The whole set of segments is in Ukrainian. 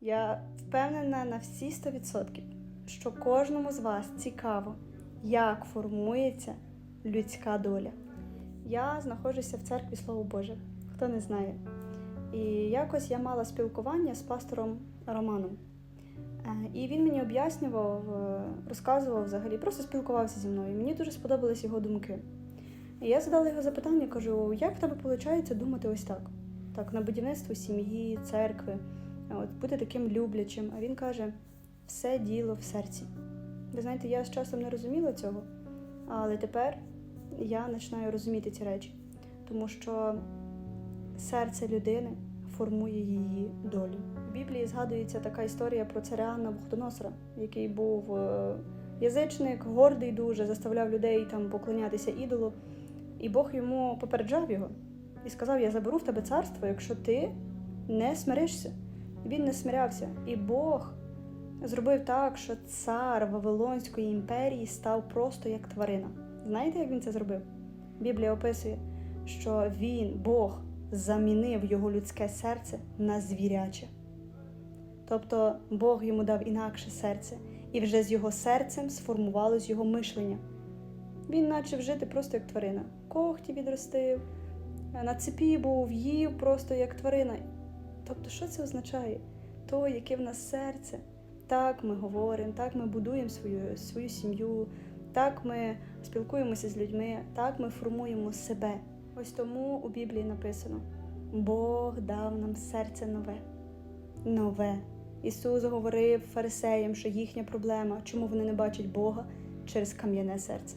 Я впевнена на всі 100%, що кожному з вас цікаво, як формується людська доля. Я знаходжуся в церкві Слово Боже, хто не знає. І якось я мала спілкування з пастором Романом. Е, І він мені об'яснював, е, розказував взагалі, просто спілкувався зі мною. Мені дуже сподобались його думки. І я задала його запитання, кажу, як в тебе виходить думати ось так? Так, на будівництво сім'ї, церкви, от, бути таким люблячим. А він каже: все діло в серці. Ви знаєте, я з часом не розуміла цього, але тепер я починаю розуміти ці речі, тому що серце людини формує її долю. В Біблії згадується така історія про царя Навуходоносора, який був е, язичник, гордий дуже, заставляв людей там поклонятися ідолу. І Бог йому попереджав його і сказав: Я заберу в тебе царство, якщо ти не смиришся. Він не смирявся. І Бог зробив так, що цар Вавилонської імперії став просто як тварина. Знаєте, як він це зробив? Біблія описує, що він, Бог, замінив його людське серце на звіряче. Тобто Бог йому дав інакше серце, і вже з його серцем сформувалось його мишлення. Він почав жити просто як тварина. Когті відростив, на цепі був, їв просто як тварина. Тобто, що це означає? То, яке в нас серце, так ми говоримо, так ми будуємо свою, свою сім'ю, так ми спілкуємося з людьми, так ми формуємо себе. Ось тому у Біблії написано: Бог дав нам серце нове. Нове. Ісус говорив фарисеям, що їхня проблема, чому вони не бачать Бога через кам'яне серце.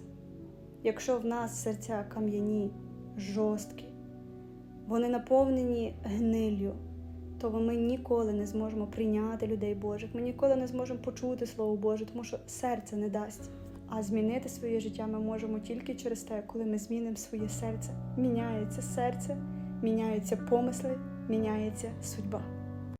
Якщо в нас серця кам'яні, жорсткі, вони наповнені гниллю, то ми ніколи не зможемо прийняти людей Божих, ми ніколи не зможемо почути Слово Боже, тому що серце не дасть. А змінити своє життя ми можемо тільки через те, коли ми змінимо своє серце. Міняється серце, міняються помисли, міняється судьба.